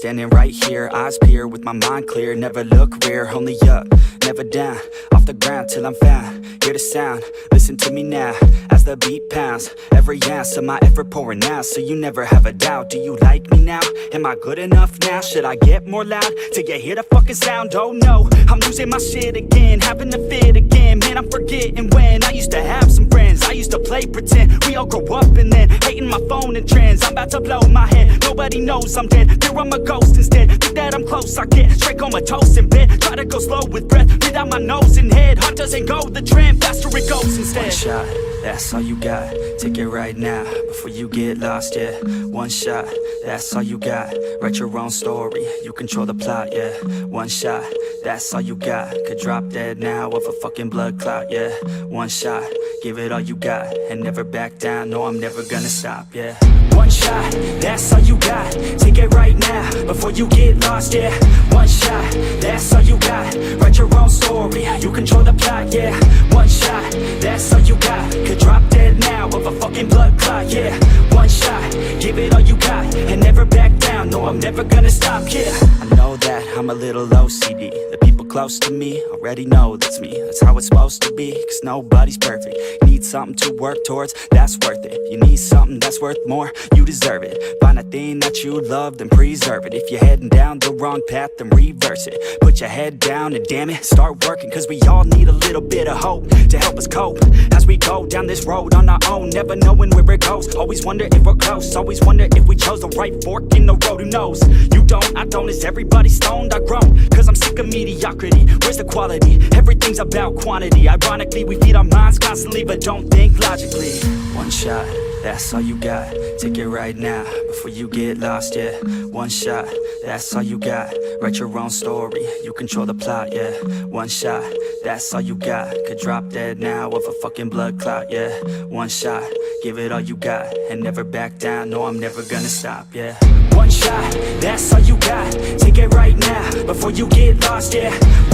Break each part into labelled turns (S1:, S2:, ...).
S1: Standing right here, eyes peer with my mind clear. Never look rear, only up, never down. Off the ground till I'm found. Hear the sound, listen to me now. As the beat pounds, every ounce of my effort pouring out. So you never have a doubt. Do you like me now? Am I good enough now? Should I get more loud Till you hear the fucking sound? Oh no, I'm losing my shit again, having to fit again. Man, I'm forgetting when I used to have some friends. I used to play pretend. We all grow up and then hating my phone and trends. I'm about to blow my head. Nobody knows I'm dead. Fear I'm a ghost instead. Think that I'm close, I get straight comatose in bed. Try to go slow with breath, breathe out my nose and head. Heart doesn't go the trend, faster it goes instead. One shot, that's all you got. Take it right now before you get lost, yeah. One shot, that's all you got. Write your own story, you control the plot, yeah. One shot, that's all you got. Could drop dead now of a fucking blood clot, yeah. One shot, give it all you got. And never back down, no, I'm never gonna stop, yeah. One shot, that's all you got. Take it right now before you get lost, yeah. One shot, that's all you got. Write your own story, you control the plot, yeah. One shot, that's all you got. Could drop dead now of a fucking blood clot, yeah. One shot, give it all you got. And never back down, no, I'm never gonna stop, yeah. I know that I'm a little OCD. Close to me already know that's me. That's how it's supposed to be, cause nobody's perfect. Need something to work towards, that's worth it. You need something that's worth more, you deserve it. Find a thing that you love, then preserve it. If you're heading down the wrong path, then reverse it. Put your head down and damn it, start working. Cause we all need a little bit of hope to help us cope. As we go down this road on our own, never knowing where it goes. Always wonder if we're close, always wonder if we chose the right fork in the road. Who knows? You don't, I don't, is everybody stoned? I groan, cause I'm sick of mediocrity. Where's the quality? Everything's about quantity. Ironically, we feed our minds constantly, but don't think logically. One shot, that's all you got. Take it right now before you get lost, yeah. One shot, that's all you got. Write your own story, you control the plot, yeah. One shot, that's all you got. Could drop dead now of a fucking blood clot, yeah. One shot, give it all you got. And never back down, no, I'm never gonna stop, yeah. One shot, that's all you got. Take it right now before you get lost, yeah.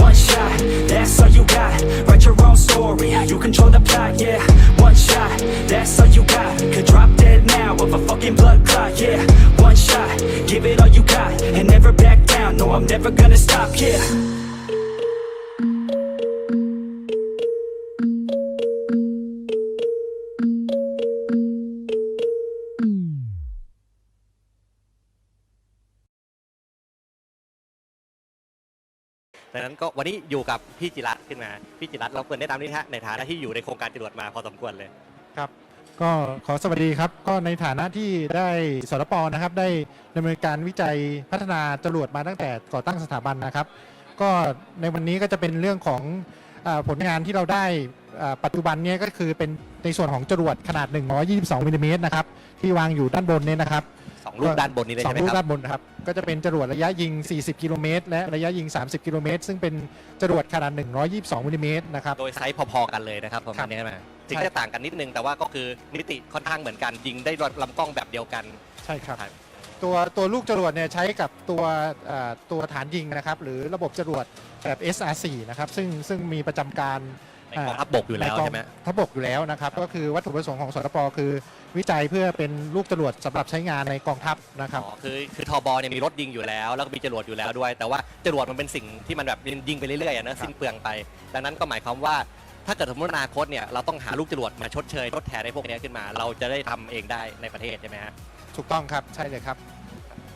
S1: One shot, that's all you got. Write your own story, you control the plot, yeah. One shot, that's all you got. Could drop dead now of a fucking blood clot, yeah. One shot, give it all you got. And never back down, no, I'm never gonna stop, yeah.
S2: ดังนั้นก็วันนี้อยู่กับพี่จิรัตน์ขึ้นมา พี่จิรัตน์เราเปิดแนะนำนิดฮะในฐานะที่อยู่ในโครงการจรวดมาพอสมควรเลย
S3: ครับก็ขอสวัสดีครับ ก็ในฐานะที่ได้สรปนะครับ ได้ดำเนินการวิจัยพัฒนาจรวดมาตั้งแต่ก่อตั้งสถาบันนะครับ ก็ในวันนี้ก็จะเป็นเรื่องของอาผลงานที่เราได้อ่าปัจจุบันเนี้ก็คือเป็นในส่วนของจรวดขนาด 122มิลลิเมตรนะครับที่วางอยู่ด้านบนเนี่ยนะครับ
S2: สองลูกด้านบนนี้เลย
S3: สอ
S2: ใช่
S3: ง
S2: ไหม
S3: ลูก
S2: ครั
S3: ด้า
S2: บ
S3: นบนนะครับ ก็จะเป็นจรวดระยะยิง 40 กิโลเมตร และระยะยิง 30 กิโลเมตร ซึ่งเป็นจรวดขนาด 122มิลลิเมตรนะครับ
S2: โดยไซส์พอๆกันเลยนะครับประ
S3: ครั
S2: มาณ
S3: บ
S2: นี้มาถึง
S3: ใช่
S2: จะต่างกันนิดนึงแต่ว่าก็คือนิติค่อนข้างเหมือนกันยิงได้ลำกล้องแบบเดียวกัน
S3: ใช่ครับ
S2: ครับ
S3: ตัวตัวลูกจรวดเนี่ยใช้กับตัวเอ่อตัวฐานยิงนะครับ หรือระบบจรวดแบบ SR4 นะครับ ซึ่งซึ่งมีประจำการ
S2: ในกองทัพบกอยู่แล้ว
S3: ในกง
S2: ใช่ไหม
S3: ทัพบกอยู่แล้วนะครับ ก็คือวัตถุประสงค์ของสตปคือ วิจัยเพื่อเป็นลูกจรวดสำหรับใช้งานในกองทัพนะครับ
S2: อ๋อคือคือทอบอเนี่ยมีรถยิงอยู่แล้ว แล้วก็มีจรวดอยู่แล้วด้วย แต่ว่าจรวดมันเป็นสิ่งที่มันแบบยิงไปเรื่อยๆอะนะสิ้นเปลืองไป ดังนั้นก็หมายความว่าถ้าเกิดสมมติอนาคตเนี่ยเราต้องหาลูกจรวดมาชดเชยทดแทนในพวกเนี้ยขึ้นมา เราจะได้ทำเองได้ในประเทศใช่ไหมฮะ
S3: ถูกต้องครับ ใช่เลยครับ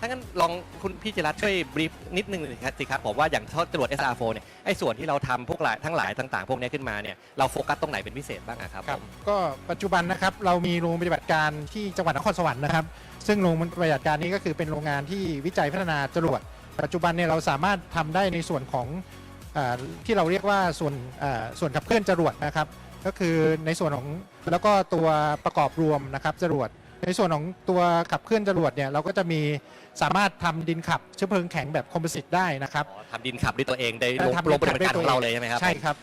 S2: ถ้างั้นลองคุณพี่จิรัตน์ช่วยบรีฟนิดนึงสิครับสิครับผมว่าอย่างจรวด SR4 เนี่ยไอ้ส่วนที่เราทำพวกหลายทั้งหลายต่าง ๆ พวกเนี้ยขึ้นมาเนี่ยเราโฟกัสตรงไหนเป็นพิเศษบ้างอะครับ
S3: ครับ
S2: ผม
S3: ก็ปัจจุบันนะครับเรามีโรงปฏิบัติการที่จังหวัดนครสวรรค์นะครับ ซึ่งโรงปฏิบัติการนี้ก็คือเป็นโรงงานที่วิจัยพัฒนาจรวด ปัจจุบันเนี่ยเราสามารถทำได้ในส่วนของอาที่เราเรียกว่าส่วนอ่าส่วนขับเคลื่อนจรวดนะครับ ก็คือในส่วนของแล้วก็ตัวประกอบรวมนะครับจรวด ในส่วนของตัวขับเคลื่อนจรวดเนี่ยเราก็จะมีสามารถทำดินขับเชื้อเพลิงแข็งแบบคอมโพสิตได้นะครับ
S2: อ๋อทำดินขับด้วยตัวเองได้ลง
S3: ทำ
S2: ลงปฏิบัติการ
S3: ด้วย
S2: ของเราเลยใช่ไหมครับ
S3: ใช่ครับ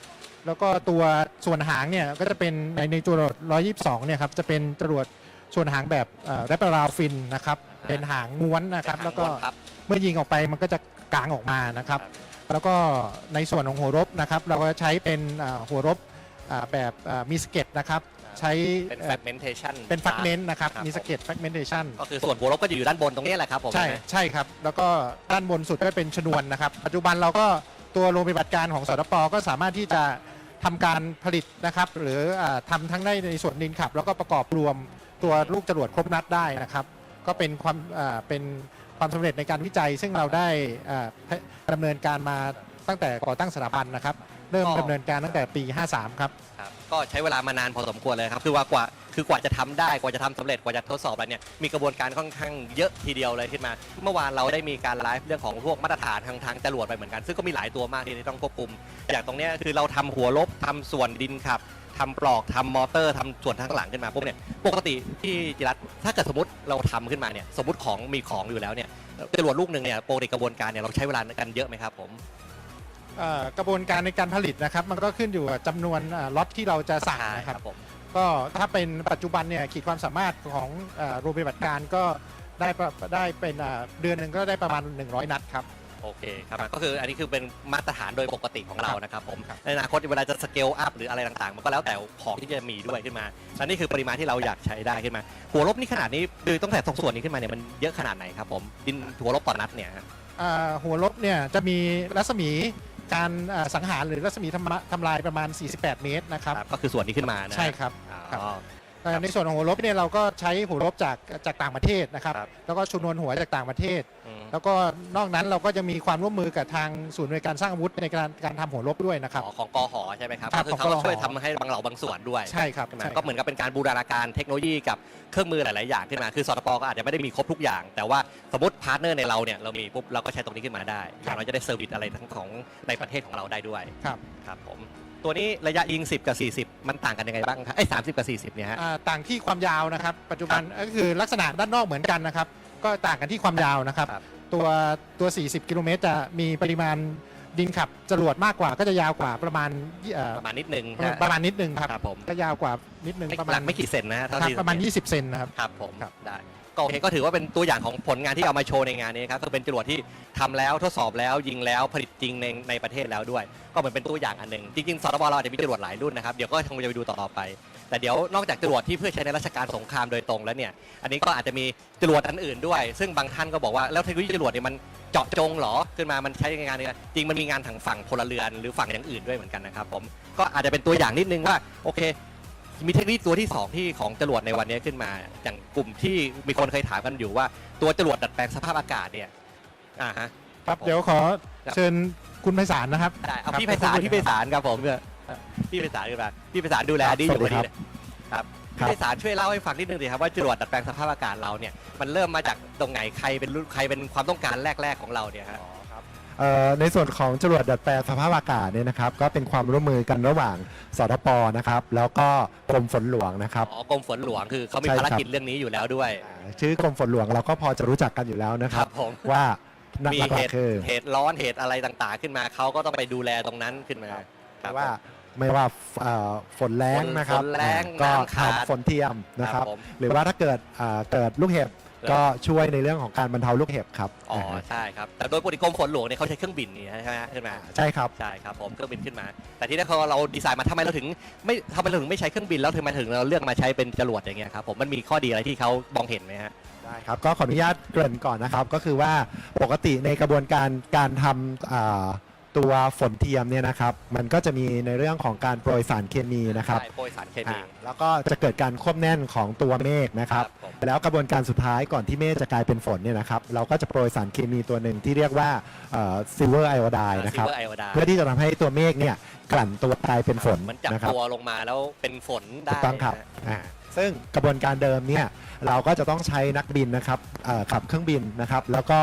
S3: แล้วก็ตัวส่วนหางเนี่ยก็จะเป็นในในจรวด122เนี่ยครับจะเป็นจรวดส่วนหางแบบแรปเปอร์ราฟินนะครับเป็นหางม้วนนะครับ แล้วก็
S2: ครับ
S3: เมื่อยิงออกไปมันก็จะกางออกมานะครับ แล้วก็ในส่วนของหัวรบนะครับ เราก็ใช้เป็นอ่าหัวรบอ่าแบบอ่ามีสเก็ตนะครับ ใช้
S2: เป็น
S3: เอ่อ
S2: fragmentation
S3: เป็นฟักเมนต์นะครับ
S2: ครับ
S3: มีสเก็ตฟักเมนเทชัน
S2: ก็คือส่วนหัวลบก็จะอยู่ด้านบนตรงนี้แหละครับผม
S3: ใช่
S2: ไหม
S3: ใช่ครับ แล้วก็ด้านบนสุดก็เป็นชนวนนะครับ ปัจจุบันเราก็ตัวโรงปฏิบัติการของสตปก็สามารถที่จะทำการผลิตนะครับ หรืออาทำทั้งในในส่วนดินขับ แล้วก็ประกอบรวมตัวลูกจรวดครบนัดได้นะครับ ก็เป็นความอ่าเป็นความสำเร็จในการวิจัย ซึ่งเราได้อ่าดำเนินการมาตั้งแต่ก่อตั้งสถาบันนะครับ เริ่มดำเนินการตั้งแต่ปี 53 ครับ
S2: ครับ ก็ใช้เวลามานานพอสมควรเลยครับคือว่ากว่าคือกว่าจะทำได้กว่าจะทำสำเร็จกว่าจะทดสอบอะไรเนี่ยมีกระบวนการค่อนข้างเยอะทีเดียวเลยขึ้นมา เมื่อวานเราได้มีการไลฟ์เรื่องของพวกมาตรฐานทางทางจรวดไปเหมือนกัน ซึ่งก็มีหลายตัวมากที่ต้องควบคุม อย่างตรงเนี้ยคือเราทำหัวลบทำส่วนดินขับทำปลอกทำมอเตอร์ทำส่วนข้างหลังขึ้นมาปุ๊บเนี่ยปกติที่จิรัตน์ถ้าเกิดสมมติเราทำขึ้นมาเนี่ยสมมติของมีของอยู่แล้วเนี่ยจรวดลูกหนึ่งเนี่ยปกติกระบวนการเนี่ยเราใช้เวลากันเยอะไหมครับผม
S3: เอ่อกระบวนการในการผลิตนะครับ มันก็ขึ้นอยู่กับจำนวนอ่าล็อตที่เราจะสั่งนะครับ
S2: ผม
S3: ก็ถ้าเป็นปัจจุบันเนี่ยขีดความสามารถของเอ่อโรงปฏิบัติการก็ได้ประได้เป็นอ่าเดือนหนึ่งก็ได้ประมาณ 100 นัดครับ
S2: โอเคครับก็คืออันนี้คือเป็นมาตรฐานโดยปกติของเรานะครับผม
S3: ครับ
S2: ในอนาคตเวลาจะสเกลอัพหรืออะไรต่างๆ มันก็แล้วแต่ของที่จะมีด้วยขึ้นมาและนี่คือปริมาณที่เราอยากใช้ได้ขึ้นมา หัวลบนี่ขนาดนี้โดยตั้งแต่ตรงส่วนนี้ขึ้นมาเนี่ยมันเยอะขนาดไหนครับผมดินหัวลบต่อนัดเนี่ยฮะ
S3: อ่าหัวลบเนี่ยจะมีรัศมี การอ่าสังหารหรือรัศมีทำทำลายประมาณ 48 เมตรนะครับ
S2: ครับก็คือส่วนนี้ขึ้นมานะ
S3: ใช่ครับ
S2: อ๋อ
S3: เอ่อในส่วนของหัวลบเนี่ยเราก็ใช้หัวลบจากจากต่างประเทศนะครับ
S2: ครับ
S3: แล้วก็ชนวนหัวจากต่างประเทศ
S2: อืม
S3: แล้วก็นอกนั้นเราก็จะมีความร่วมมือกับทางศูนย์ในวยการสร้างอาวุธในการการทำหัวลบด้วยนะครับ
S2: อ๋อของกอหอใช่ไหมครับ
S3: ครั
S2: ก็
S3: บ
S2: คือเขา
S3: ของกอหอ
S2: ก็ช่วยทำให้บางเหล่าบางส่วนด้วย
S3: ใช่ครับ
S2: ใช่ไหม
S3: ใช่ครับ
S2: ก็เหมือนกับเป็นการบูรณาการเทคโนโลยีกับเครื่องมือหลาย ๆ อย่างขึ้นมาคือสตปก็อาจจะไม่ได้มีครบทุกอย่าง แต่ว่าสมมติพาร์ทเนอร์ในเราเนี่ยเรามีปุ๊บเราก็ใช้ตรงนี้ขึ้นมาได้อย่างเราจะได้เซอร์วิสอะไรทั้งของในประเทศของเราได้ด้วย
S3: ครับ
S2: ครับผมตัวนี้ระยะยิง 10 กับ 40 มันต่างกันยังไงบ้างครับไอ้สามสิบกับ40เนี่ยฮะ
S3: อ่าต่างที่ความยาวนะครับ ปัจจุบันก็คือลักษณะด้านนอกเหมือนกันนะครับ ก็ต่างกันที่ความยาวนะครับ
S2: ครับ
S3: ตัวตัว 40 กิโลเมตรจะมีปริมาณดินขับจรวดมากกว่าก็จะยาวกว่าประมาณยี่เอ่อ
S2: ประมาณนิดนึง
S3: ประมาณประมาณนิดนึงครับ
S2: ครับผม
S3: ก็ยาวกว่านิดนึง
S2: ไม่
S3: ประมา
S2: ห
S3: ณ
S2: ลักไม่กี่เซนนะฮะเท่า
S3: ครับ
S2: ที่
S3: ประมาณ
S2: สังเกต
S3: 20 เซนนะครับ
S2: ครับผม
S3: ครับ
S2: ได้ก็โอเคก็ถือว่าเป็นตัวอย่างของผลงานที่เอามาโชว์ในงานนี้ครับก็เป็นจรวดที่ทำแล้วทดสอบแล้วยิงแล้วผลิตจริงในในประเทศแล้วด้วย ก็เหมือนเป็นตัวอย่างอันหนึ่งจริงๆสตบเราอาจจะมีจรวดหลายรุ่นนะครับเดี๋ยวก็คงจะไปดูต่อๆไป แต่เดี๋ยวนอกจากจรวดที่เพื่อใช้ในราชการสงครามโดยตรงแล้วเนี่ย อันนี้ก็อาจจะมีจรวดอันอื่นด้วย ซึ่งบางท่านก็บอกว่าแล้วเทคโนโลยีจรวดเนี่ยมันเจาะจงเหรอขึ้นมามันใช้ในงานเนี่ยจริงมันมีงานทางฝั่งพลเรือนหรือฝั่งอย่างอื่นด้วยเหมือนกันนะครับผมก็อาจจะเป็นตัวอย่างนิดนึงว่าโอเค มีเทคโนโลยีตัวที่ 2 ที่ของจรวดในวันนี้ขึ้นมา อย่างกลุ่มที่มีคนเคยถามกันอยู่ว่าตัวจรวดดัดแปลงสภาพอากาศเนี่ยอ่าฮะ
S3: ครับเดี๋ยวขอ
S2: ครับ
S3: เชิญคุณไพศาลนะครับ
S2: ได้เอา
S3: ครับ
S2: พี่ไพศาล
S3: ขอบคุณ
S2: พี่ไพศาลครับผมเนี่ย พี่ไพศาลขึ้นมาพี่ไพศาลดูแลดีอยู่
S4: สวัสดี
S2: ดี
S4: ครับ
S2: ครับ
S4: ครั
S2: พี่
S4: บ
S2: ไพศาลช่วยเล่าให้ฟังนิดนึงสิครับว่าจรวดดัดแปลงสภาพอากาศเราเนี่ยมันเริ่มมาจากตรงไหนใครเป็นรุ่นใครเป็นความต้องการแรกๆของเราเนี่ยฮะ
S4: เอ่อในส่วนของจรวดดัดแปลงสภาพอากาศเนี่ยนะครับ ก็เป็นความร่วมมือกันระหว่างสทปนะครับ แล้วก็กรมฝนหลวงนะครับ
S2: อ๋อกรมฝนหลวงคือเขามี
S4: ใช่ครั
S2: ภา
S4: บ
S2: รกิจเรื่องนี้อยู่แล้วด้วย
S4: อ่าชื่อกรมฝนหลวงเราก็พอจะรู้จักกันอยู่แล้วนะ
S2: ค
S4: ค
S2: รั
S4: รั
S2: บบผม
S4: ว่านัก
S2: มี
S4: หลั
S2: เห
S4: ก
S2: ตุ
S4: ๆคือ
S2: เหตุร้อนเหตุอะไรต่างๆ ขึ้นมาเขาก็ต้องไปดูแลตรงนั้นขึ้นมาครับ
S4: ว่า ไม่ว่าเอ่อฝนแรงนะครับ
S2: ฝนแล้ง
S4: ก็
S2: น้ำขาด
S4: ทำฝนเทียมนะครับ
S2: ผม
S4: หรือว่าถ้าเกิดอ่าเกิดลูกเห็บ
S2: ครับ
S4: ก็ช่วยในเรื่องของการบรรเทาลูกเห็บครับ
S2: อ๋อใช่ครับแต่โดยปกติกรมฝนหลวงเนี่ยเขาใช้เครื่องบินนี่ใช่ไหมฮะขึ้นมา
S4: ใช่ครับ
S2: ใช่ครับผมเครื่องบินขึ้นมา แต่ที่นี่พอเราดีไซน์มาทำไมเราถึงไม่ทำไมเราถึงไม่ใช้เครื่องบินแล้วถึงมาถึงเราเลือกมาใช้เป็นจรวดอย่างเงี้ยครับผมมันมีข้อดีอะไรที่เขามองเห็นไหมฮะ
S4: ได้ครับก็ขออนุญาตเกริ่นก่อนนะครับก็คือว่าปกติในกระบวนการการทำอ่า ตัวฝนเทียมเนี่ยนะครับ มันก็จะมีในเรื่องของการโปรยสารเคมีนะครับ
S2: ใช่โปรยสารเคมี
S4: อ่าแล้วก็จะเกิดการควบแน่นของตัวเมฆนะครับ
S2: ผม
S4: แล้วกระบวนการสุดท้ายก่อนที่เมฆจะกลายเป็นฝนเนี่ยนะครับ เราก็จะโปรยสารเคมีตัวหนึ่งที่เรียกว่าซิลเวอร์ไอโอไดนะครับ
S2: ซิลเวอร์ไอโอดา
S4: เพื่อที่จะทำให้ตัวเมฆเนี่ยกลั่นตัวกลายเป็นฝน
S2: มันจับ
S4: นะครับ
S2: ตัวลงมาแล้วเป็นฝนได้
S4: ถูกต้องครับ
S2: นะฮะ
S4: อ่าซึ่งกระบวนการเดิมเนี่ยเราก็จะต้องใช้นักบินนะครับเอ่อขับเครื่องบินนะครับ แล้วก็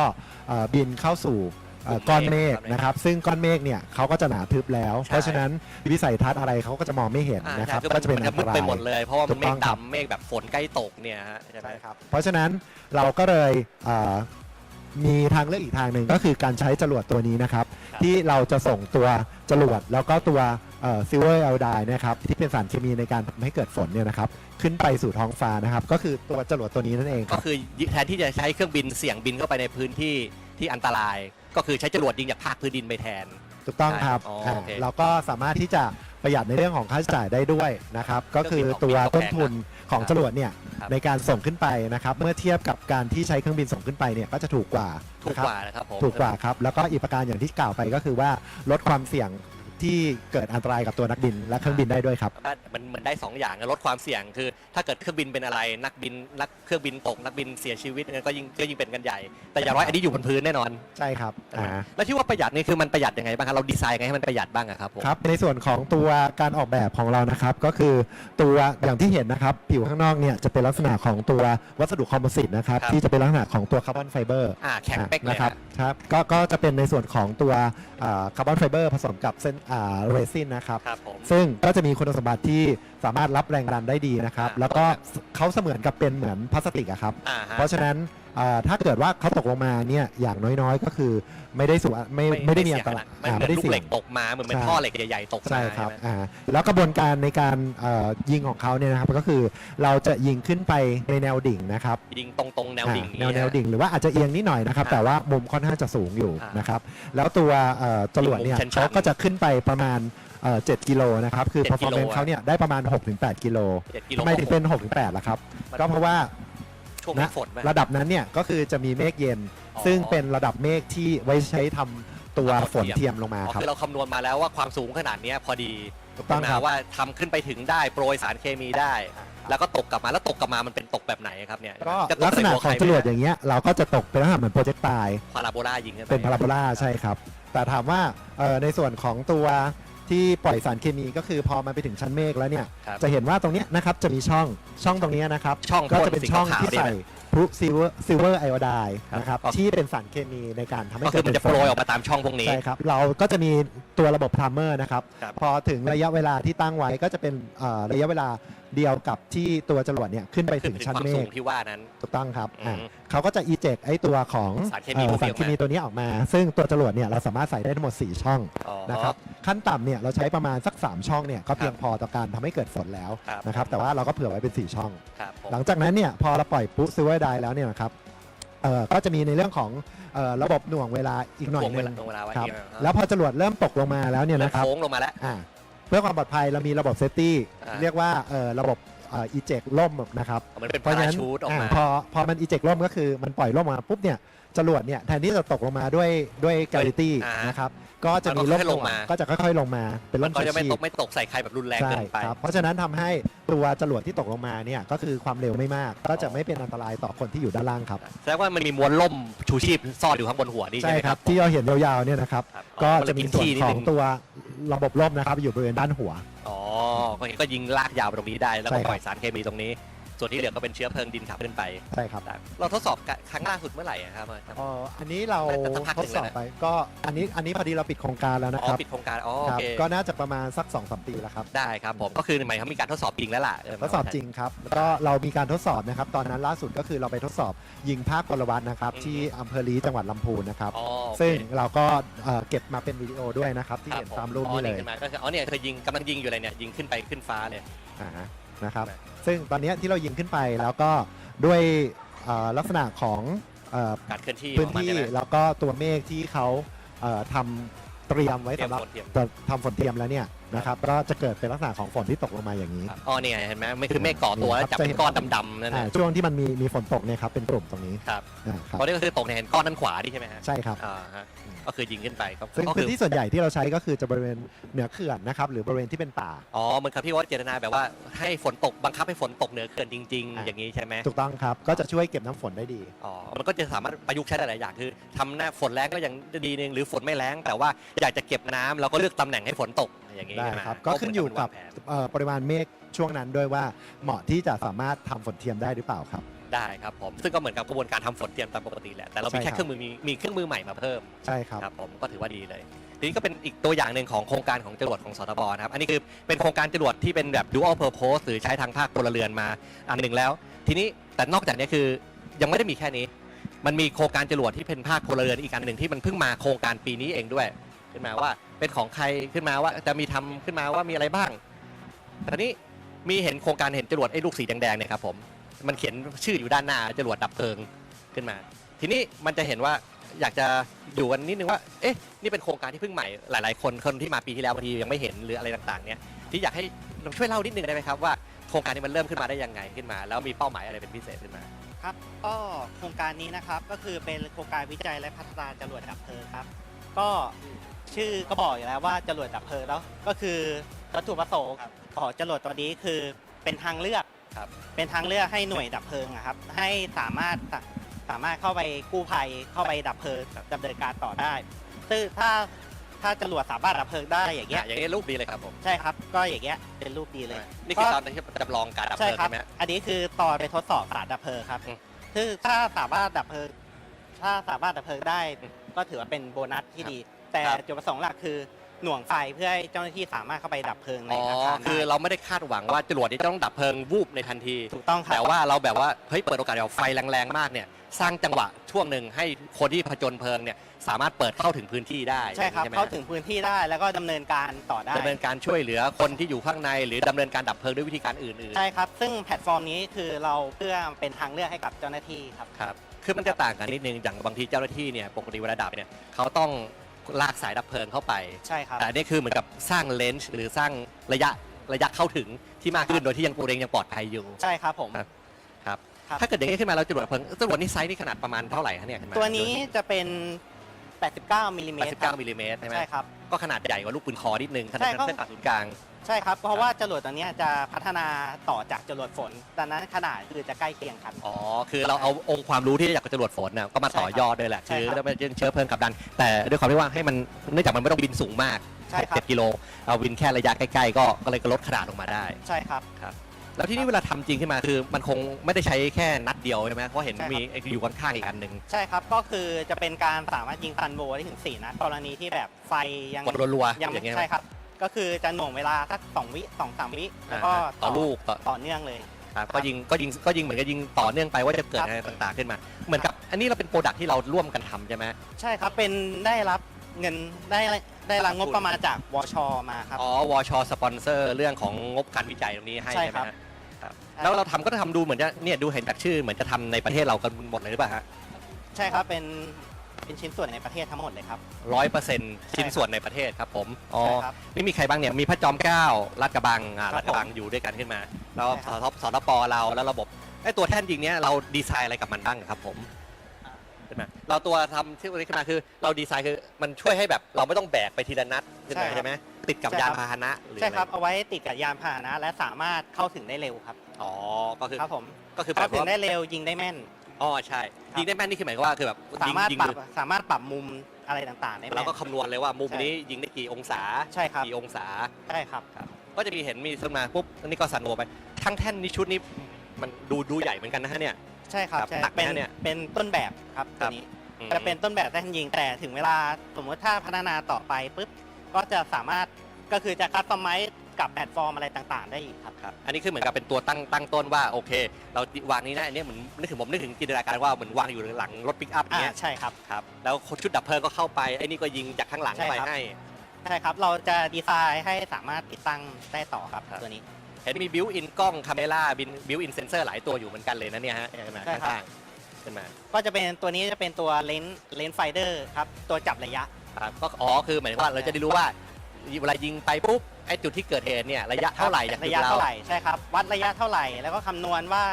S4: เอ่อบินเข้าสู่ เอ่อก้อนเมฆนะครับซึ่งก้อนเมฆเนี่ยเขาก็จะหนาทึบแล้ว
S2: ใช่
S4: เพราะฉะนั้นวิสัยทัศน์อะไรเขาก็จะมองไม่เห็น
S2: อ่า
S4: นะครับ
S2: ใช่
S4: ก็จะเป็น
S2: มั
S4: อันต
S2: มืด
S4: รา
S2: ไป
S4: ย
S2: หมดเลย เพราะว่ามัน
S4: ถู
S2: เม
S4: กต้
S2: ฆ
S4: องครับ
S2: ดำเมฆแบบฝนใกล้ตกเนี่ยฮะใช่ไหม
S4: ใช่ครับเพราะฉะนั้นเราก็เลยเอ่อมีทางเลือกอีกทางหนึ่งก็คือการใช้จรวดตัวนี้นะครับ
S2: ครับ
S4: ที่เราจะส่งตัวจรวดแล้วก็ตัวซิลเวอร์เอลไดนะครับที่เป็นสารเคมีในการทำให้เกิดฝนเนี่ยนะครับ ขึ้นไปสู่ท้องฟ้านะครับ ก็คือตัวจรวดตัวนี้นั่นเองค
S2: ก็
S4: รับ
S2: คือแทนที่จะใช้เครื่องบินเสี่ยงบินเข้าไปในพื้นที่ที่อันตราย ก็คือใช้จรวดยิงจากภาคพื้นดินไปแทน
S4: ถูกต้องครับ
S2: อ๋อ
S4: อ่า
S2: โอเค
S4: เราก็สามารถที่จะประหยัดในเรื่องของค่าใช้จ่ายได้ด้วยนะครับ ก็คือตัวต้นทุนของจรวดเนี่ย
S2: ครับ
S4: ในการส่งขึ้นไปนะครับ เมื่อเทียบกับการที่ใช้เครื่องบินส่งขึ้นไปเนี่ยก็จะถูกกว่า
S2: ถูก
S4: นะครับ
S2: กว่านะครับผม
S4: ถูกกว่าครับ แล้วก็อีกประการอย่างที่กล่าวไปก็คือว่าลดความเสี่ยง ที่เกิดอันตรายกับตัวนักบินและเครื่องบินได้ด้วยครับ
S2: ก็มันเหมือนได้สองอย่างลดความเสี่ยงคือ ถ้าเกิดเครื่องบินเป็นอะไรนักบินนักเครื่องบินตกนักบินเสียชีวิตเนี่ยก็ยิ่งก็ยิ่งเป็นกันใหญ่ แต่อย่างน้อยอันนี้อยู่บนพื้นแน่นอน
S4: ใช่ครับอ่า
S2: แล้วที่ว่าประหยัดนี่คือมันประหยัดยังไงบ้างครับเราดีไซน์ไงให้มันประหยัดบ้างอะครับผม
S4: ครับในส่วนของตัวการออกแบบของเรานะครับก็คือตัวอย่างที่เห็นนะครับ ผิวข้างนอกเนี่ยจะเป็นลักษณะของตัววัสดุคอมโพสิตนะครับ
S2: ครับ
S4: ที่จะเป็นลักษณะของตัวคาร์บอนไฟเบอร์
S2: อ่าแข็งเป๊กเลย
S4: นะครับ
S2: ฮะ
S4: ครับก็ก็จะเป็นในส่วนของตัวคาร์บอนไฟเบอร์ผสมกับเส้นเรซินนะครับ
S2: ครับผม
S4: ซึ่งก็จะมีคุณสมบัติที่สามารถรับแรงดันได้ดีนะครับ
S2: อ่า
S4: แล้วก็เขาเสมือนกับเป็นเหมือนพลาสติกอะครับ
S2: อ่าฮะ
S4: เพราะฉะนั้น อ่าถ้าเกิดว่าเขาตกลงมาเนี่ยอย่างน้อยๆ ก็คือไม่ได้สูไม่ไม่ได้มีอันตราย
S2: ไม่
S4: อ่า
S2: เหมื
S4: ไม่
S2: อน
S4: ได้
S2: ลูก
S4: เสี่
S2: เห
S4: ย
S2: ล็
S4: ง
S2: กตกมาเหมือนเป็น
S4: ใช่
S2: ท่อเหล็กใหญ่ๆตกมา
S4: ใช่ครับ
S2: ไหม
S4: อ่าแล้วกระบวนการในการเอ่อยิงของเขาเนี่ยนะครับก็คือเราจะยิงขึ้นไปในแนวดิ่งนะครับ
S2: ยิงตรงตรงๆแนวดิ่ง
S4: อ่าแนวแนวดิ่งหรือว่าอาจจะเอียงนิดหน่อยนะครับ
S2: อ่า
S4: แต่ว่ามุมค่อนข้างจะสูงอยู่
S2: อ่าน
S4: นะครับแล้วตัวเอ่อจรวดเนี่ย
S2: มุมชันๆ
S4: เขาก็จะขึ้นไปประมาณเอ่อ7กิโลนะครับ คือ
S2: 7กิโล
S4: performance เขาเนี่ยได้ประมาณ 6-8 กิโล
S2: เจ็ดกิโล
S4: ทำไมถึงเป็น 6-8ล่ะครับ
S2: มัน
S4: ก็เพราะว่า
S2: ช่วง
S4: นะ
S2: ฝนไหม
S4: ระดับนั้นเนี่ยก็คือจะมีเมฆเย็น
S2: อ๋อ
S4: ซึ่งเป็นระดับเมฆที่ไว้ใช้ทำตัว
S2: อ่า
S4: ฝนเทียมลงมา
S2: อ๋อ
S4: ครับ
S2: คือเราคำนวณมาแล้วว่าความสูงขนาดเนี้ยพอดี
S4: ถูกต้องครับ
S2: ว่าทำขึ้นไปถึงได้โปรยสารเคมีได้ แล้วก็ตกกลับมาแล้วตกกลับมามันเป็นตกแบบไหนครับเนี่ย
S4: ก็
S2: จะต
S4: ลักษณะ
S2: ใส่หัว
S4: ของ
S2: ใค
S4: จรวด
S2: ไหม
S4: อย่างเงี้ยเราก็จะตกเป็นลักษณะเหมือนโปรเจกต์ตาย
S2: พาราโบลายิงขึ้นไป
S4: เป็นพาราโบลาใช่ครับ แต่ถามว่าเอ่อในส่วนของตัว ที่ปล่อยสารเคมีก็คือพอมันไปถึงชั้นเมฆแล้วเนี่ย
S2: ครับ
S4: จะเห็นว่าตรงเนี้ยนะครับจะมีช่องช่องตรงเนี้ยนะครับ
S2: ช่อง
S4: ก็จะเป็น
S2: พ่นสี
S4: ช่อง
S2: ขาวๆ
S4: ที่
S2: นี่
S4: ใส่
S2: ไหม
S4: พลุซิลเวอร์ซิลเวอร์ไอโอได
S2: ครับ
S4: นะครับ
S2: ก็
S4: ที่เป็นสารเคมีในการทำให้
S2: ก็คื
S4: เกิ
S2: อ
S4: ด
S2: มัน
S4: เป็
S2: จะ
S4: น
S2: โปรย
S4: ฝ
S2: ออกมาตามช่องพวกนี้
S4: ใช่ครับเราก็จะมีตัวระบบไทม์เมอร์นะครับ
S2: ครับ
S4: พอถึงระยะเวลาที่ตั้งไว้ก็จะเป็นเอ่อระยะเวลา เดียวกับที่ตัวจรวดเนี่ยขึ้นไป
S2: ขึ้
S4: ถึ
S2: น
S4: ง
S2: ถึง
S4: ชั้น
S2: ความ
S4: เม
S2: สู
S4: ฆ
S2: งที่ว่านั้น
S4: ถูกต้องครับ
S2: อืม
S4: อ่าเขาก็จะอีเจกไอตัวของ
S2: สารเคมี
S4: อ่อ
S2: พวกนี้
S4: สารเคมีตัวนี้ออกมา ซึ่งตัวจรวดเนี่ยเราสามารถใส่ได้ทั้งหมด 4 ช่อง
S2: อ๋อ
S4: นะครับขั้นต่ำเนี่ยเราใช้ประมาณสัก 3 ช่องเนี่ยก็เพียงพอต่อการทำให้เกิดฝนแล้ว
S2: ครับ
S4: นะครับแต่ว่าเราก็เผื่อไว้เป็น 4 ช่อง
S2: ครับผม
S4: หลังจากนั้นเนี่ยพอเราปล่อยปุ๊ซิลเวอร์ไดแล้วเนี่ยนะครับเอ่อก็จะมีในเรื่องของเอ่อระบบหน่วงเวลาอีกหน่อย
S2: ถ่วง
S4: ห
S2: เว
S4: นึ
S2: ลางถ่วงเวลาไว้
S4: ครับ
S2: อีกนะ
S4: แล้วพอจรวดเริ่มตกลงมาแล้วเนี่ย
S2: เริ่ม
S4: นะครับ
S2: โค้งลงมาแล้ว
S4: อ่า เพื่อความปลอดภัยเรามีระบบเซฟตี้
S2: อ่า
S4: เรียกว่าเอ่อระบบอีเจกล่มนะครับ
S2: เหมันเป็น
S4: เพราะ
S2: พา
S4: ฉะ
S2: รา
S4: นั้น
S2: ชูตออกมา
S4: อ่าพอพอมันอีเจกล่มก็คือมันปล่อยล่มมาปุ๊บเนี่ยจรวดเนี่ยแทนที่จะตกลงมาด้วยด้วยกาลิตี้
S2: อ่า
S4: นะครับก็จะมี
S2: มันก็
S4: ล่ม
S2: ค่อยๆลงมา
S4: ก็จะค่อยๆลงมาเป็น
S2: มั
S4: ล่
S2: น
S4: ม
S2: ก็
S4: ชู
S2: จะไม่
S4: ชี
S2: ต
S4: พ
S2: กไม่ตกใส่ใครแบบรุนแรง
S4: ใช่
S2: เกินไป
S4: ครับเพราะฉะนั้นทำให้ตัวจรวดที่ตกลงมาเนี่ยก็คือความเร็วไม่มาก ก็จะไม่เป็นอันตรายต่อคนที่อยู่ด้านล่างครับ
S2: แสดงว่ามันมีมวลล่มชูชีพซ่อนอยู่ข้างบนหัวนี่
S4: ใช่
S2: ใช่ไหม
S4: ค
S2: ค
S4: รั
S2: รั
S4: บบที่เราเห็นยาวๆเนี่ยนะครับ
S2: ครับ
S4: ก็
S2: อ๋อ
S4: จะมี
S2: น
S4: ส่วน
S2: ที่นิด
S4: ขอ
S2: นึ
S4: งตัว ระบบล่มนะครับ อยู่บริเวณด้านหัว
S2: อ๋อก็เห็นก็ยิงลากยาวไปตรงนี้ได้แล้ว
S4: ใช่
S2: ก็
S4: ครับ
S2: ปล่อยสารเคมีตรงนี้ ส่วนที่เหลือก็เป็นเชื้อเพลิงดินขับขึ้นไป
S4: ใช่ครับ
S2: เราทดสอบครั้งล่าสุดเมื่อไหร่อะครับ
S4: อ๋ออันนี้เรา
S2: น่าจะสักพัก
S4: ท
S2: หนึ่
S4: ด
S2: ง
S4: สอบ
S2: แล้วนะ
S4: ไปก็อันนี้อันนี้พอดีเราปิดโครงการแล้วนะ
S2: อ๋
S4: ค
S2: อ
S4: รับ
S2: ปิดโครงการอ๋อ
S4: ค
S2: โอ
S4: รับ
S2: เค
S4: ก็น่าจะประมาณสัก2อสปีแล้วครับ
S2: ได้ครับผมก็คือหมายความมีการทดสอบจริงแล้วล่ะเท
S4: ดสอบจริงครับแล้วก็เรามีการทดสอบนะครับ ตอนนั้นล่าสุดก็คือเราไปทดสอบยิงภาคพลวัตนะครับ
S2: อืม
S4: ที่อำเภอลีจังหวัดลำพูนนะครับ
S2: อ๋อโอเค
S4: ซึ่งเราก็เอ่อเก็บมาเป็นวิดีโอด้วยนะครับ ที่
S2: คบ
S4: เห็น
S2: ผ
S4: ตามรูปนี้เลย
S2: อ๋อขึ้นมาก็คืออ๋อเนี่ยเธอยิงกำลังยิงอยู่เลยเนี่ยยิงขึ้นไปขึ้นฟ้าเลย
S4: อ่าฮะ นะครับ
S2: นะ
S4: ซึ่งตอนเนี้ยที่เรายิงขึ้นไปแล้วก็ด้วยเอ่อลักษณะของเอ่อ
S2: การเคลื่อนที่
S4: พื้น
S2: ของมั
S4: ที่
S2: ใช่ไหม
S4: แล้วก็ตัวเมฆที่เขาเอ่อทำเตรียมไว้
S2: เตรียม
S4: สำหรับ
S2: ฝนเทียม
S4: จะทำฝนเทียมแล้วเนี่ย นะครับก็จะเกิดเป็นลักษณะของฝนที่ตกลงมาอย่างนี้
S2: ครับอ๋อเนี่ยเห็นไหมไม่คือเมฆก่อตัวแล้วจับเป็นก้อนดำๆนั่น
S4: อ่า
S2: นะ
S4: ช่วงที่มันมีมีฝนตกเนี่ยครับเป็นกลุ่มตรงนี้
S2: ครับ
S4: อ่าครับ
S2: เพราะนี่ก็คือตกในเห็นก้อนด้านขวานี่ใช่ไหมฮะ
S4: ใช่ครับ
S2: อ่าฮะก็คือยิงขึ้นไปก็
S4: ซึ่ง
S2: ก็
S4: พื้
S2: คื
S4: น
S2: อ
S4: ที่ส่วนใหญ่ที่เราใช้ก็คือจะบริเวณเหนือเขื่อนนะครับหรือบริเวณที่เป็นป่า
S2: อ๋อเหมือนกับที่ว่าเจตนาแบบว่าให้ฝนตกบังคับให้ฝนตกเหนือเขื่อนจริง
S4: อะ
S2: ๆอย่างนี้ใช่ไหม
S4: ถูกต้องครับก็จะช่วยเก็บน้ำฝนได้ดี
S2: อ๋อมันก็จะสามารถประยุกต์ใช้ได้หลายอย่างคือทำหน้าฝนแรงก็ยังดีนึงหรือฝนไม่แรงแต่ว่าอยากจะเก็บน้ำเราก็เลือกตำแหน่งให้ฝนตก อย่างนี้
S4: ได้
S2: ใช่หม
S4: ครับก็ขึ้นอยู่กับ
S2: เหมืนารวางแผน
S4: เอ่อปริมาณเมฆช่วงนั้นด้วยว่าเหมาะที่จะสามารถทำฝนเทียมได้หรือเปล่าครับ
S2: ได้ครับผมซึ่งก็เหมือนกับกระบวนการทำฝนเตรียมตามปกติแหละแต่เรามี
S4: ใช่
S2: แค่
S4: ครับ
S2: เครื่องมือมีมีเครื่องมือใหม่มาเพิ่ม
S4: ใช่ครับ
S2: ครับผมก็ถือว่าดีเลยทีนี้ก็เป็นอีกตัวอย่างหนึ่งของโครงการของจรวดของสทบนะครับอันนี้คือเป็นโครงการจรวดที่เป็นแบบ dual purpose หรือใช้ทางภาคพลเรือนมาอันหนึ่งแล้ว ทีนี้แต่นอกจากนี้คือยังไม่ได้มีแค่นี้ มันมีโครงการจรวดที่เป็นภาคพลเรือนอีกอันหนึ่งที่มันเพิ่งมาโครงการปีนี้เองด้วย ขึ้นมาว่า เป็นของใครขึ้นมาว่าจะมีทำขึ้นมาว่ามีอะไรบ้างตอนนี้มีเห็นโครงการเห็นจรวดไอ้ลูกสีแดงๆเนี่ยครับผมมันเขียนชื่ออยู่ด้านหน้าจรวดดับเพลิงขึ้นมา ทีนี้มันจะเห็นว่าอยากจะอยู่กันนิดนึงว่า เอ๊ะ นี่เป็นโครงการที่เพิ่งใหม่ หลาย ๆ คน คนที่มาปีที่แล้วบางทียังไม่เห็นหรืออะไรต่าง ๆ เนี่ย ที่อยากให้ลองช่วยเล่านิดนึงได้ไหมครับว่าโครงการนี้มันเริ่มขึ้นมาได้ยังไงขึ้นมา แล้วมีเป้าหมายอะไรเป็นพิเศษขึ้นมา
S5: ครับก็โครงการนี้นะครับ ก็คือเป็นโครงการวิจัยและพัฒนาจรวดดับเพลิงครับ ก็ ชื่อก็บอกอยู่แล้วว่าจรวดดับเพลิงแล้วก็คือวัตถุประสงค์ของจรวดตัวนี้คือเป็นทางเลือก
S2: ครับ
S5: เป็นทางเลือกให้หน่วยดับเพลิงอะครับให้สามารถสามารถเข้าไปกู้ภัยเข้าไปดับเพลิงดำเนินการต่อได้ซึ่งถ้าถ้าจรวดสามารถดับเพลิงได้อย่าง
S2: เงี้
S5: เงี้
S2: ย
S5: ย
S2: อย่างนี้รูปดีเลยครับผม
S5: ใช่ครับ ก็อย่างเงี้ยเป็นรูปดีเลย
S2: นี่คือตอนที่จำลองการดับเพ
S5: ใช่
S2: ลิง
S5: ครับ
S2: ใช่ไหม
S5: อันนี้คือตอนไปทดสอบสารดับเพลิงครับ
S2: อืม
S5: คือถ้าสามารถดับเพลิง ถ้าสามารถดับเพลิงได้
S2: อืม
S5: ก็ถือว่าเป็นโบนัสที่ดี แต่
S2: ครับ
S5: จุดประสงค์หลักคือหน่วงไฟเพื่อให้เจ้าหน้าที่สามารถเข้าไปดับเพลิงใน
S2: อ๋อ
S5: อาคาร
S2: คือ
S5: ได้
S2: เราไม่ได้คาดหวังว่าจรวดนี้จะต้องดับเพลิงวูบในทันที
S5: ถูกต้องครั
S2: แต่
S5: บ
S2: ว่าเราแบบว่าเฮ้ยเปิดโอกาสเอาไฟแรงๆมากเนี่ยสร้างจังหวะช่วงหนึ่งให้คนที่ผจญเพลิงเนี่ยสามารถเปิดเข้าถึงพื้นที่ได้
S5: ใช่ครับ
S2: ไหม
S5: เข้าถึงพื้นที่ได้แล้วก็ดำเนินการต่อได้
S2: ดำเนินการช่วยเหลือคนที่อยู่ข้างใน หรือดำเนินการดับเพลิงด้วยวิธีการอื่น
S5: ใช่ครับ ซึ่งแพลตฟอร์มนี้คือเราเพื่อเป็นทางเลือกให้กับเจ้าหน้าที่ครับ
S2: ๆครับ คือมันจะต่างกันนิดนึง อย่างบางทีเจ้าหน้าที่เนี่ย ปกติเวลาดับเนี่ย เขาต้อง ลากสายดับเพลิงเข้าไป
S5: ใช่ครับ
S2: แต่อันนี่คือเหมือนกับสร้างเลนส์หรือสร้างระยะระยะเข้าถึงที่มากขึ้นโดยที่ยังปูเองยังปลอดภัยอยู่
S5: ใช่ครับผม
S2: ครับ ครับ
S5: ครับ
S2: ถ้าเกิดอย่างนี้ขึ้นมาเราจรวดดับเพลิงจรวดนี่ไซส์นี่ขนาดประมาณเท่าไหร่คะเนี่ยขึ้มา
S5: ตัวนี้จะเป็น 89มิลลิเมตรครับ
S2: 89มิลลิเมตรใช่ไหม
S5: ใช่ครับ
S2: ก็ขนาดใหญ่กว่าลูกปืนคอนิดนึงขนา
S5: ใช่
S2: ด
S5: ครับ
S2: เส้นผ่าศูนย์กลาง
S5: ใช่ครับ เพราะว่าจรวดตัวเนี้ยจะพัฒนาต่อจากจรวดฝนดังนั้นขนาดคือจะใกล้เคียงกัน
S2: อ๋อ คือเราเอาองค์ความรู้ที่ได้จากจรวดฝนนะก็มาต่อยอดด้วยแหละ
S5: ใช่
S2: คือ
S5: ครับ
S2: แล้วมันเชื้อเพลิงกับดัน แต่ด้วยความที่ว่าให้มันเนื่องจากมันไม่ต้องบินสูงมาก
S5: ใช่ครับ
S2: เจ็ดกิโล เอาบินแค่ระยะใกล้ๆ ก็ก็เลยก็ลดขนาดลงมาได้
S5: ใช่ครับ
S2: แล้วที่นี่เวลาทำจริงขึ้นมาคือมันคงไม่ได้ใช้แค่นัดเดียวใช่ไหมเพราะเห็น
S5: ใช่ครับ
S2: มีอยู่ข้างๆอีกอันหนึ่ง
S5: ใช่ครับ ก็คือจะเป็นการสามารถยิงฟันโบได้ถึง4นัดกรณีที่แบบไฟยัง
S2: กดรัวๆ
S5: ยัง
S2: อย่างเงี้ย
S5: ใช่ครับ ก็คือจะหน่วงเวลาสักสองวิสองสามวิแล้วก็
S2: อ่าต่อลูกต่อ
S5: ต่อเนื่องเลย
S2: ครับก็ยิงก็ยิงก็ยิงเหมือนกับยิงต่อเนื่องไปว่าจะเกิด
S5: ครับ
S2: อะไรต่างๆขึ้นมา เหมือนกับอันนี้เราเป็นโปรดักที่เราร่วมกันทำใช่ไหม
S5: ใช่ครับ เป็นได้รับเงินได้ได้รับงบประมาณจากวชมาครับ
S2: อ๋อวชสปอนเซอร์เรื่องของงบการวิจัยตรงนี้ให้
S5: ใช่
S2: ใช่ไหม
S5: ครับ
S2: ฮะครับ แล้วเราทำก็ทำดูเหมือนจะเนี่ยดูเห็นจากชื่อเหมือนจะทำในประเทศเรากันหมดเลยหรือเปล่าฮะ
S5: ใช่ครับเป็นเป็นชิ้นส่วนในประเทศทั้งหมดเลยครับ
S2: ร้อยเปอร์เซ็นต์ชิ้นส่วนในประเทศครับผมอ๋อ
S5: ใช่ครับ
S2: นี่มีใครบ้างเนี่ยมีพระจอมเกล้าลาดกระบังอ่า
S5: ครั
S2: ลา
S5: บ
S2: ดกระบัง
S5: ผม
S2: อยู่ด้วยกันขึ้นมา แล้ว
S5: ใช่
S2: ส
S5: ครับ
S2: ทสทปเราแล้วระบบไอ้ตัวแท่นยิงเนี้ยเราดีไซน์อะไรกับมันบ้างครับผมใช่ไหมเราตัวทำที่วันนี้ขึ้นมาคือ เราดีไซน์คือมันช่วยให้แบบเราไม่ต้องแบกไปทีละนัดขึ้นมา
S5: ใช่ครับ
S2: ใช่ไหมติดกับ
S5: ใช่
S2: ยา
S5: คนรับ
S2: พาหนะหรือ
S5: ใช่ครับ
S2: อะไเอา
S5: ไว้ติดกับยานพาหนะและสามารถเข้าถึงได้เร็วครับ
S2: อ๋อ ก็คือ
S5: ครับผม
S2: ก็คือแบ
S5: เข้า
S2: บ
S5: ถึง
S2: ว่า
S5: ได้เร็วยิงได้แม่น
S2: อ๋อใช่
S5: ครับ
S2: ยิงได้แม่นนี่คือหมายความว่าคือแบบ
S5: สามารถ
S2: ยิง
S5: ปรับ
S2: ยิง
S5: สามารถปรับมุมอะไรต่างๆได้
S2: เรา
S5: แม่น
S2: ก็คำนวณเลยว่ามุม
S5: ใช่
S2: นี้ยิงได้กี่องศา
S5: ใช่ครับ
S2: กี่องศา
S5: ใช่ครับ
S2: ก็จะมีเห็นมีขึ้นมาปุ๊บอันนี้ก็สั่นโวไปทั้งแท่นนี้ชุดนี้มันดูดูใหญ่เหมือนกันนะฮะเนี่ย
S5: ใช่ครับ
S2: ครับ
S5: ใช่
S2: หนักไหม
S5: เป็น
S2: ฮะเนี่ย
S5: เป็นต้นแบบครับ
S2: ครั
S5: ตัว
S2: บ
S5: นี้
S2: อืม
S5: จะเป็นต้นแบบแท่นยิงแต่ถึงเวลาสมมติถ้าพัฒนาต่อไปปุ๊บก็จะสามารถก็คือจะคัสตอมไมซ์ กับแพลตฟอร์มอะไรต่างๆ ได้อีกครับ
S2: ครับอันนี้คือเหมือนกับเป็นตัวตั้งตั้งต้นว่าโอเค เราวางนี้นะอันนี้เหมือนนึกถึงผมนึกถึงจินตนาการว่าเหมือนวางอยู่หลังรถปิกอัพ
S5: อ่า
S2: เนี้ย
S5: ใช่ครับ
S2: ครับแล้วชุดดับเพลิงก็เข้าไปไอ้นี่ก็ยิงจากข้างหลัง
S5: ใช่
S2: เข้าไป
S5: ครับ
S2: ให้
S5: ใช่ครับ เราจะดีไซน์ให้สามารถติดตั้งได้ต่อครับ
S2: ครับ
S5: ตัวนี้
S2: เห็นมีบิวอินกล้องคาเมล่าบินบิวอินเซนเซอร์หลายตัวอยู่เหมือนกันเลยนะเนี่ยฮะเห็นไหม
S5: ใช่ครับ
S2: ข้างๆขึ้นมา
S5: ก็จะเป็นตัวนี้จะเป็นตัวเลนส์เลนส์ไฟเดอร์ครับ ตัวจับระยะ
S2: ครับก็อ๋อคือหมายถึงว่าเราจะได้รู้ว่าเวลายิงไปปุ๊บ ไอ้จุดที่เกิดเหตุเนี่ยระยะเท่าไหร่จากจุ
S5: ระ
S2: ด
S5: ยะ
S2: เรา
S5: เท่าไหร่ใช่ครับวัดระยะเท่าไหร่แล้วก็คำนวณว่า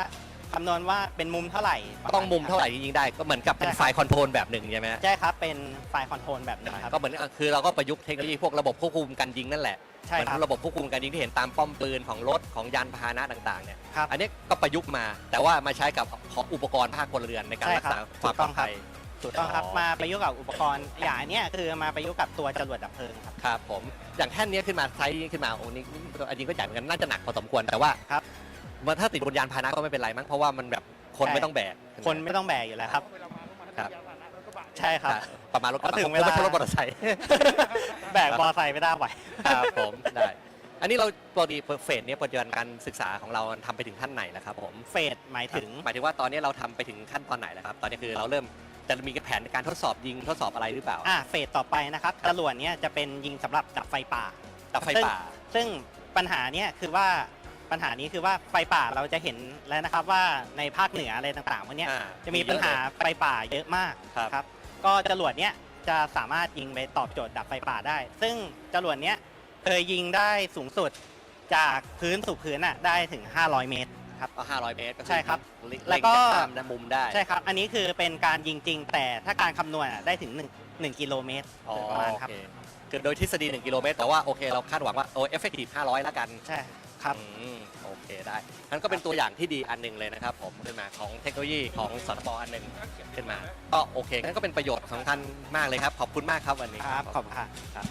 S5: คำนวณว่าเป็นมุมเท่าไหร่ประาณ
S2: ต้องมุม
S5: นี้
S2: เท่าไหร่ที่ยิงได้ก็เหมือนกับเป็น
S5: ใช่ครับ
S2: ไฟล์คอนโทรลแบบหนึ่งใช่ไหมฮะ
S5: ใช่ครับเป็นไฟล์คอนโทรลแบบนี้ครับ
S2: ก็เหมือนคือเราก็ประยุกต์เทคโนโลยีพวกระบบควบคุมการยิงนั่นแหละ
S5: ใช่
S2: เหมือน
S5: ครับ
S2: ระบบควบคุมการยิงที่เห็นตามป้อมปืนของรถของยานพาหนะต่างๆเนี่ย
S5: ครับ
S2: อันนี้ก็ประยุกต์มา แต่ว่ามาใช้กับของอุปกรณ์ภาคพลเรือนในการ
S5: ใช่
S2: รัก
S5: ครับ
S2: ษาความปลอดภัย
S5: ถูกต้องครับ
S2: อ๋อ
S5: มาประยุกต์กับอุปกรณ์อย่างอันเนี้ยคือมาประยุกต์กับตัวจรวดดับเพลิงครับ
S2: ครับผม อย่างแท่นเนี้ยขึ้นมาไซส์ขึ้นมาโอ้นี่อันนี้ก็ใหญ่เหมือนกันน่าจะหนักพอสมควรแต่ว่า
S5: ครับ
S2: มันถ้าติดบนยานพาหนะก็ไม่เป็นไรมั้งเพราะว่ามันแบบคนไม่ต้องแบก
S5: คนไม่ต้องแบกอยู่แล้วครับ
S2: ครับ
S5: ใช่ครับ
S2: ประมาณรถกระบะ
S5: ถึง
S2: คง
S5: เวลา
S2: ไม่ใช่รถมอเตอร์ไซค์
S5: แบกมอไซค์ไม่ได้ไหว
S2: ครับผมได้อันนี้เราปกติเฟสเนี้ยปัจจุบันการศึกษาของเราทำไปถึงขั้นไหนแล้วครับผม
S5: เฟสหมายถึง
S2: หมายถึงว่าตอนนี้เราทำไปถึงขั้นตอนไหนแล้วครับ ตอนนี้คือเราเริ่ม จะมีแผนในการทดสอบยิงทดสอบอะไรหรือเปล่า
S5: อ่าเฟสต่อไปนะครับจรวดเนี้ยจะเป็นยิงสำหรับดับไฟป่า
S2: ดับไฟป่า
S5: ซึ่งปัญหาเนี้ยคือว่าปัญหานี้คือว่าไฟป่าเราจะเห็นแล้วนะครับว่าในภาคเหนืออะไรต่างๆพวกเนี้ย
S2: อ่า
S5: จะมีปัญหาไฟป่าเยอะมาก
S2: ครับ
S5: ครับ ก็จรวดเนี้ยจะสามารถยิงไปตอบโจทย์ดับไฟป่าได้ ซึ่งจรวดเนี้ยเคยยิงได้สูงสุดจากพื้นสู่พื้นอะได้ถึง 500 เมตร ครับ
S2: ก็500 เมตรก็อ
S5: ใช่ครับ
S2: เล็ง
S5: แล้วก็
S2: จะข้ามนะมุมได้
S5: ใช่ครับ อันนี้คือเป็นการยิงจริง แต่ถ้าการคำนวณอะได้ถึง1 1กิโลเมตร
S2: อ๋อ
S5: โดยประมาณ
S2: โอ
S5: ครับ
S2: เคคือโดยทฤษฎี 1 กิโลเมตร แต่ว่าโอเคเราคาดหวังว่าโอ้เอฟเฟกตีฟ500 แล้วกัน
S5: ใช่ครับ
S2: อืมโอเคได้นั่นก็เป็นตัวอย่างที่ดีอันหนึ่งเลยนะครับผมขึ้นมาของเทคโนโลยีของสตบอันหนึ่งขึ้นมาก็โอเคนั่นก็เป็นประโยชน์สำคัญมากเลยครับ ขอบคุณมากครับวันนี้
S5: ครับ ขอบคุณครับ